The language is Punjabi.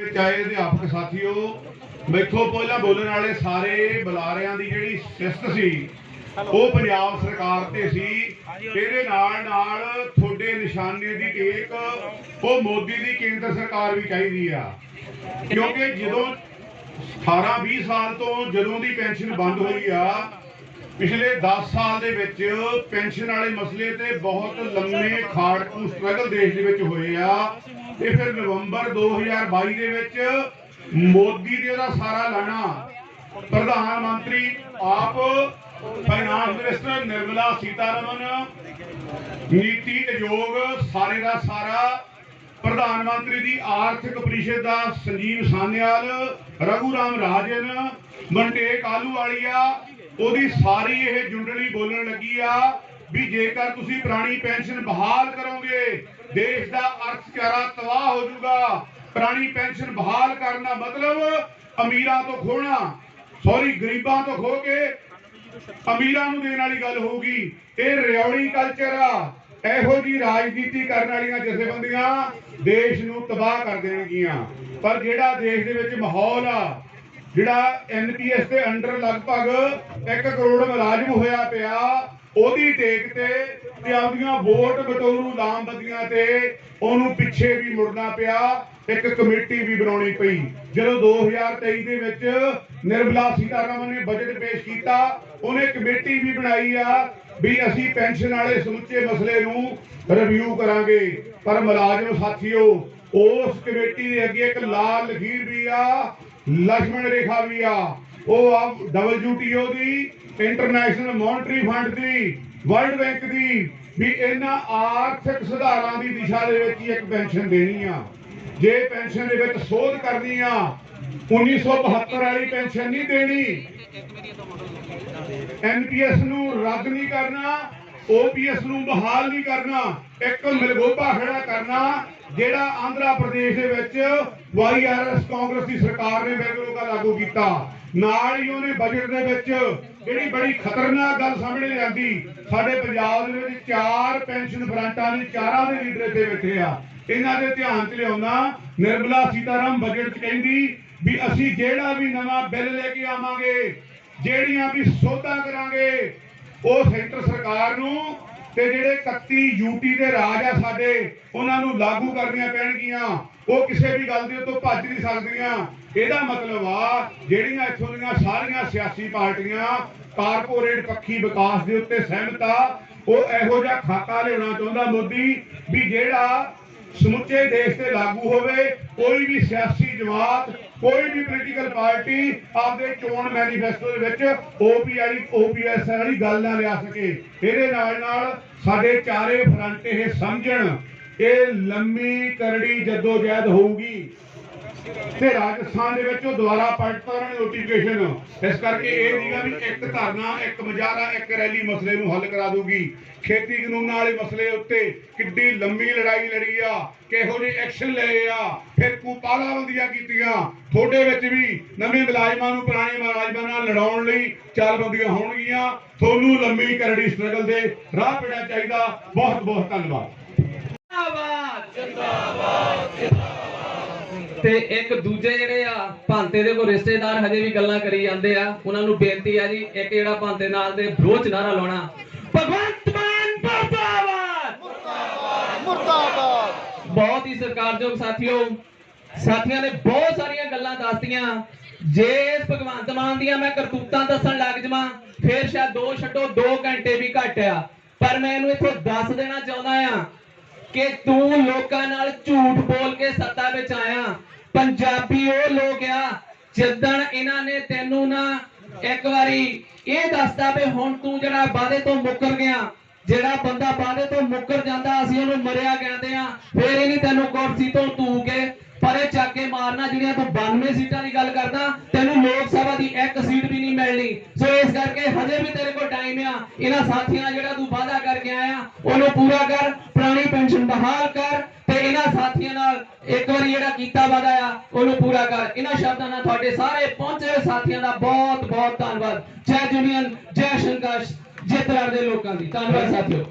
ਚਾਹੇ ਅਧਿਆਪਕ ਸਾਥੀਓ, ਮੈਥੋਂ ਪਹਿਲਾਂ ਬੋਲਣ ਵਾਲੇ ਸਾਰੇ ਬੁਲਾਰਿਆਂ ਦੀ ਜਿਹੜੀ ਸਿਸਟ ਸੀ, ਉਹ ਪੰਜਾਬ ਸਰਕਾਰ ਤੇ ਸੀ। ਇਹਦੇ ਨਾਲ ਨਾਲ ਤੁਹਾਡੇ ਨਿਸ਼ਾਨੇ ਦੀ ਟੇਕ, ਉਹ ਮੋਦੀ ਦੀ ਕੇਂਦਰ ਸਰਕਾਰ ਵੀ ਚਾਹੀਦੀ ਆ। ਕਿਉਂਕਿ ਜਦੋਂ 18 20 ਸਾਲ ਤੋਂ ਜਦੋਂ ਦੀ ਪੈਨਸ਼ਨ ਬੰਦ ਹੋਈ ਆ, ਪਿਛਲੇ 10 ਸਾਲ ਦੇ ਵਿੱਚ ਪੈਨਸ਼ਨ ਵਾਲੇ ਮਸਲੇ ਤੇ ਬਹੁਤ ਲੰਮੇ ਖਾੜਕੂ ਸਟਰਗਲ ਦੇਸ਼ ਦੇ ਵਿੱਚ ਹੋਏ ਆ। ਤੇ ਫਿਰ ਨਵੰਬਰ 2022 ਦੇ ਵਿੱਚ ਮੋਦੀ ਦੇ ਉਹਦਾ ਸਾਰਾ ਲਾਣਾ। ਪ੍ਰਧਾਨ ਮੰਤਰੀ ਆਪ ਫਾਈਨਾਂਸ ਮਿਨਿਸਟਰ ਨਿਰਮਲਾ ਸੀਤਾਰਮਨ, ਨੀਤੀ ਆਯੋਗ ਸਾਰੇ ਦਾ ਸਾਰਾ, ਪ੍ਰਧਾਨ ਮੰਤਰੀ ਦੀ ਆਰਥਿਕ ਪਰਿਸ਼ਦ ਦਾ ਸੰਜੀਵ ਸਾਨਿਆਲ ਰਘੂ ਰਾਮ ਰਾਜਨ, ਮਨਟੇਕ ਆਲੂਵਾਲੀਆ ਉਹਦੀ ਸਾਰੀ ਇਹ ਜੁੰਡਲੀ ਬੋਲਣ ਲੱਗੀ ਆ। ਵੀ ਜੇਕਰ ਤੁਸੀਂ ਪੁਰਾਣੀ ਪੈਨਸ਼ਨ ਬਹਾਲ ਕਰੋਗੇ, ਦੇਸ਼ ਦਾ ਅਰਥਚਾਰਾ ਤਬਾਹ ਹੋ ਜਾਊਗਾ। ਪੁਰਾਣੀ ਪੈਨਸ਼ਨ ਬਹਾਲ ਕਰਨ ਦਾ ਮਤਲਬ ਅਮੀਰਾਂ ਤੋਂ ਖੋਣਾ ਸੌਰੀ, ਗਰੀਬਾਂ ਤੋਂ ਖੋ ਕੇ ਅਮੀਰਾਂ ਨੂੰ ਦੇਣ ਵਾਲੀ ਗੱਲ ਹੋਊਗੀ। ਇਹ ਰਿਉੜੀ ਕਲਚਰ ਆ। ਇਹੋ ਜੀ ਰਾਜਨੀਤੀ ਕਰਨ ਵਾਲੀਆਂ ਜਥੇਬੰਦੀਆਂ ਦੇਸ਼ ਨੂੰ ਤਬਾਹ ਕਰ ਦੇਣਗੀਆਂ। ਪਰ ਜਿਹੜਾ ਦੇਸ਼ ਦੇ ਵਿੱਚ ਮਾਹੌਲ ਆ, ਜਿਹੜਾ ਐਨਪੀਐਸ ਦੇ ਅੰਡਰ ਲਗਭਗ 1 ਕਰੋੜ ਮੁਲਾਜ਼ਮ ਹੋਇਆ ਪਿਆ ਉਹਦੀ ਟੇਕ ਤੇ ਤੇ ਆਪਦੀਆਂ ਵੋਟ ਬਟੋਰੂ ਲਾਮਬੰਦੀਆਂ ਤੇ ਉਹਨੂੰ ਪਿੱਛੇ ਵੀ ਮੁੜਨਾ ਪਿਆ, ਇੱਕ ਕਮੇਟੀ ਵੀ ਬਣਾਉਣੀ ਪਈ। ਜਦੋਂ 2023 ਦੇ ਵਿੱਚ ਨਿਰਮਲਾ ਸੀਤਾਰਾਮਨ ਨੇ ਬਜਟ ਪੇਸ਼ ਕੀਤਾ, ਉਹਨੇ ਕਮੇਟੀ ਵੀ ਬਣਾਈ ਆ ਵੀ ਅਸੀਂ ਪੈਨਸ਼ਨ ਵਾਲੇ ਸਮੁੱਚੇ ਮਸਲੇ ਨੂੰ ਰਿਵਿਊ ਕਰਾਂਗੇ। ਪਰ ਮੁਲਾਜ਼ਮ ਸਾਥੀਓ, ਉਸ ਕਮੇਟੀ ਦੇ ਅੱਗੇ ਇੱਕ ਲਾਲ ਲਖੀਰ ਵੀ ਆ ਲక్ష్మణ ਰੇਖਾ ਵੀ ਆ। ਉਹ ਆ WTO ਦੀ ਇੰਟਰਨੈਸ਼ਨਲ ਮੋਨਟਰੀ ਫੰਡ ਦੀ ਵਰਲਡ ਬੈਂਕ ਦੀ, ਵੀ ਇਹਨਾਂ ਆਰਥਿਕ ਸੁਧਾਰਾਂ ਦੀ ਦਿਸ਼ਾ ਦੇ ਵਿੱਚ ਹੀ ਇੱਕ ਪੈਨਸ਼ਨ ਦੇਣੀ ਆ। ਜੇ ਪੈਨਸ਼ਨ ਦੇ ਵਿੱਚ ਸੋਧ ਕਰਨੀ ਆ 1972 ਵਾਲੀ ਪੈਨਸ਼ਨ ਨਹੀਂ ਦੇਣੀ। ਐਨਪੀਐਸ ਨੂੰ ਰੱਦ ਨਹੀਂ ਕਰਨਾ ਓਪੀਐਸ ਨੂੰ ਬਹਾਲ ਨਹੀਂ ਕਰਨਾ, ਇੱਕ ਮਿਲਗੋਬਾ ਖੜਾ ਕਰਨਾ, ਜਿਹੜਾ ਆਂਧਰਾ ਪ੍ਰਦੇਸ਼ ਦੇ ਵਿੱਚ ਵਾਈਆਰਐਸ ਕਾਂਗਰਸ ਦੀ ਸਰਕਾਰ ਨੇ ਬੈਂਗਲੋਕਾ ਲਾਗੂ ਕੀਤਾ। ਨਾਲ ਹੀ ਉਹਨੇ ਬਜਟ ਦੇ ਵਿੱਚ ਜਿਹੜੀ ਬੜੀ ਖਤਰਨਾਕ ਗੱਲ ਸਾਹਮਣੇ ਲਿਆਂਦੀ, ਸਾਡੇ ਪੰਜਾਬ ਦੇ ਵਿੱਚ ਚਾਰ ਪੈਨਸ਼ਨ ਫਰੰਟਾਂ ਦੇ ਚਾਰਾਂ ਦੇ ਲੀਡਰ ਇੱਥੇ ਬੈਠੇ ਆ। ਇਹਨਾਂ ਦੇ ਧਿਆਨ 'ਚ ਲਿਆਉਣਾ ਨਿਰਮਲਾ ਸੀਤਾਰਾਮ ਬਜਟ 'ਚ ਕਹਿੰਦੀ ਵੀ ਅਸੀਂ ਜਿਹੜਾ ਵੀ ਨਵਾਂ ਬਿੱਲ ਲੈ ਕੇ ਆਵਾਂਗੇ, ਜਿਹੜੀਆਂ ਵੀ ਸੋਧਾਂ ਕਰਾਂਗੇ ਉਹ ਸੈਂਟਰ ਸਰਕਾਰ ਨੂੰ ਤੇ ਜਿਹੜੇ 31 ਯੂਟੀ ਦੇ ਰਾਜ ਆ ਸਾਡੇ, ਉਹਨਾਂ ਨੂੰ ਲਾਗੂ ਕਰਨੀਆਂ ਪੈਣਗੀਆਂ। ਉਹ ਕਿਸੇ ਵੀ ਗੱਲ ਦੇ ਉੱਤੋਂ ਭੱਜ ਨਹੀਂ ਸਕਦੀਆਂ। ਇਹਦਾ ਮਤਲਬ ਆ, ਜਿਹੜੀਆਂ ਇੱਥੋਂ ਦੀਆਂ ਸਾਰੀਆਂ ਸਿਆਸੀ ਪਾਰਟੀਆਂ ਕਾਰਪੋਰੇਟ ਪੱਖੀ ਵਿਕਾਸ ਦੇ ਉੱਤੇ ਸਹਿਮਤ ਆ, ਉਹ ਇਹੋ ਜਿਹਾ ਖਾਤਾ ਲਿਆਉਣਾ ਚਾਹੁੰਦਾ ਮੋਦੀ ਵੀ ਜਿਹੜਾ ਸਮੁੱਚੇ ਦੇਸ਼ ਤੇ ਲਾਗੂ ਹੋਵੇ, ਕੋਈ ਵੀ ਸਿਆਸੀ ਜਮਾਤ, ਕੋਈ ਵੀ ਪੋਲੀਟੀਕਲ ਪਾਰਟੀ ਆਪਦੇ ਚੋਣ ਮੈਨੀਫੈਸਟੋ ਦੇ ਵਿੱਚ ਓਪੀ ਵਾਲੀ ਓਪੀਐਸ ਵਾਲੀ ਗੱਲ ਨਾ ਲਿਆ ਸਕੇ। ਇਹਦੇ ਨਾਲ ਨਾਲ ਸਾਡੇ ਚਾਰੇ ਫਰੰਟ ਇਹ ਸਮਝਣ, ਇਹ ਲੰਮੀ ਕਰੜੀ ਜਦੋਜਹਿਦ ਹੋਊਗੀ। ਤੇ ਰਾਜਸਥਾਨ ਦੇ ਵਿੱਚ ਉਹ ਦੁਆਰਾ ਪਲਟਤਾ ਉਹਨਾਂ ਨੇ ਨੋਟੀਫਿਕੇਸ਼ਨ ਇਸ ਕਰਕੇ ਇਹ ਨਹੀਂਗਾ ਵੀ ਇੱਕ ਧਰਨਾ, ਇੱਕ ਮੁਜ਼ਾਹਰਾ ਇੱਕ ਰੈਲੀ ਮਸਲੇ ਨੂੰ ਹੱਲ ਕਰਾ ਦੂਗੀ ਖੇਤੀ ਕਾਨੂੰਨਾਂ ਵਾਲੇ ਮਸਲੇ ਉੱਤੇ ਕਿੱਡੀ ਲੰਮੀ ਲੜਾਈ ਲੜੀ ਆ, ਕਿਹੋ ਜਿਹੇ ਐਕਸ਼ਨ ਲਏ ਆ, ਫਿਰ ਕੁਪਾਲਾਬੰਦੀਆਂ ਕੀਤੀਆਂ। ਤੁਹਾਡੇ ਵਿੱਚ ਵੀ ਨਵੇਂ ਮੁਲਾਜ਼ਮਾਂ ਨੂੰ, ਪੁਰਾਣੇ ਮੁਲਾਜ਼ਮਾਂ ਨਾਲ ਲੜਾਉਣ ਲਈ ਚਾਲਬੰਦੀਆਂ ਹੋਣਗੀਆਂ। ਤੁਹਾਨੂੰ ਲੰਮੀ ਕਰੜੀ ਸਟਰਗਲ ਦੇ ਰਾਹ ਪੈਣਾ ਚਾਹੀਦਾ। ਬਹੁਤ ਬਹੁਤ ਧੰਨਵਾਦ ਤੇ ਇੱਕ ਦੂਜੇ ਜਿਹੜੇ ਆ ਭਾਂਤੇ ਦੇ ਕੋ ਰਿਸ਼ਤੇਦਾਰ ਹਜੇ ਵੀ ਗੱਲਾਂ ਕਰੀ ਜਾਂਦੇ ਆ ਉਹਨਾਂ ਨੂੰ ਬੇਨਤੀ ਆ ਜੀ ਇੱਕ ਜਿਹੜਾ ਭਾਂਤੇ ਨਾਲ ਦੇ ਵਿਰੋਧ ਨਾਰਾ ਲਾਉਣਾ। ਭਗਵੰਤ ਮਾਨ ਮੁਰਦਾਬਾਦ! ਮੁਰਦਾਬਾਦ। ਬਹੁਤ ਹੀ ਸਤਿਕਾਰਯੋਗ ਸਾਥੀਓ ਸਾਥੀਆਂ ਨੇ ਬਹੁਤ ਸਾਰੀਆਂ ਗੱਲਾਂ ਦੱਸਤੀਆਂ। ਜੇ ਇਸ ਭਗਵੰਤ ਮਾਨ ਦੀਆਂ ਮੈਂ ਕਰਤੂਤਾਂ ਦੱਸਣ ਲੱਗ ਜਾਵਾਂ ਫੇਰ ਸ਼ਾਇਦ ਦੋ ਛੱਡੋ 2 ਘੰਟੇ ਵੀ ਘੱਟ ਆ। ਪਰ ਮੈਂ ਇਹਨੂੰ ਇੱਥੋਂ ਦੱਸ ਦੇਣਾ ਚਾਹੁੰਦਾ ਆ ਕਿ ਤੂੰ ਲੋਕਾਂ ਨਾਲ ਝੂਠ ਬੋਲ ਕੇ ਸੱਤਾ ਵਿੱਚ ਆਇਆ। ਪੰਜਾਬੀ ਉਹ ਲੋਕ ਆ, ਜਿੱਦਣ ਇਹਨਾਂ ਨੇ ਤੈਨੂੰ ਨਾ ਇੱਕ ਵਾਰੀ ਇਹ ਦੱਸਦਾ ਵੀ ਹੁਣ ਤੂੰ ਜਿਹੜਾ ਵਾਅਦੇ ਤੋਂ ਮੁੱਕਰ ਗਿਆ, ਜਿਹੜਾ ਬੰਦਾ ਵਾਅਦੇ ਤੋਂ ਮੁੱਕਰ ਜਾਂਦਾ, ਅਸੀਂ ਉਹਨੂੰ ਮਰਿਆ ਕਹਿੰਦੇ ਆ, ਫੇਰ ਇਹ ਨਹੀਂ ਤੈਨੂੰ ਕੁਰਸੀ ਤੋਂ ਤੂੰ ਕੇ ਪਰੇ ਚੱਕ ਕੇ ਮਾਰਨਾ ਜਿਹੜੀਆਂ ਤੂੰ 92 ਸੀਟਾਂ ਦੀ ਗੱਲ ਕਰਦਾ, ਤੈਨੂੰ ਲੋਕ ਸਭਾ ਦੀ ਇੱਕ ਸੀਟ ਵੀ ਨਹੀਂ ਮਿਲਣੀ। ਸੋ ਇਸ ਕਰਕੇ ਹਜੇ ਵੀ ਤੇਰੇ ਕੋਲ ਟਾਈਮ ਆ, ਇਹਨਾਂ ਸਾਥੀਆਂ ਜਿਹੜਾ ਤੂੰ ਵਾਅਦਾ ਕਰਕੇ ਆਇਆ, ਉਹਨੂੰ ਪੂਰਾ ਕਰ। ਪੈਨਸ਼ਨ ਬਹਾਲ ਕਰ ਤੇ ਇਹਨਾਂ ਸਾਥੀਆਂ ਨਾਲ ਇੱਕ ਵਾਰੀ ਜਿਹੜਾ ਕੀਤਾ ਵਾਅਦਾ ਆ, ਉਹਨੂੰ ਪੂਰਾ ਕਰ। ਇਹਨਾਂ ਸ਼ਬਦਾਂ ਨਾਲ ਤੁਹਾਡੇ ਸਾਰੇ ਪਹੁੰਚੇ ਹੋਏ ਸਾਥੀਆਂ ਦਾ ਬਹੁਤ ਬਹੁਤ ਧੰਨਵਾਦ। ਜੈ ਜੁਨੀਅਨ, ਜੈ ਸੰਘਰਸ਼, ਜਿੱਤ ਦੇ ਲੋਕਾਂ ਦੀ। ਧੰਨਵਾਦ ਸਾਥੀਓ।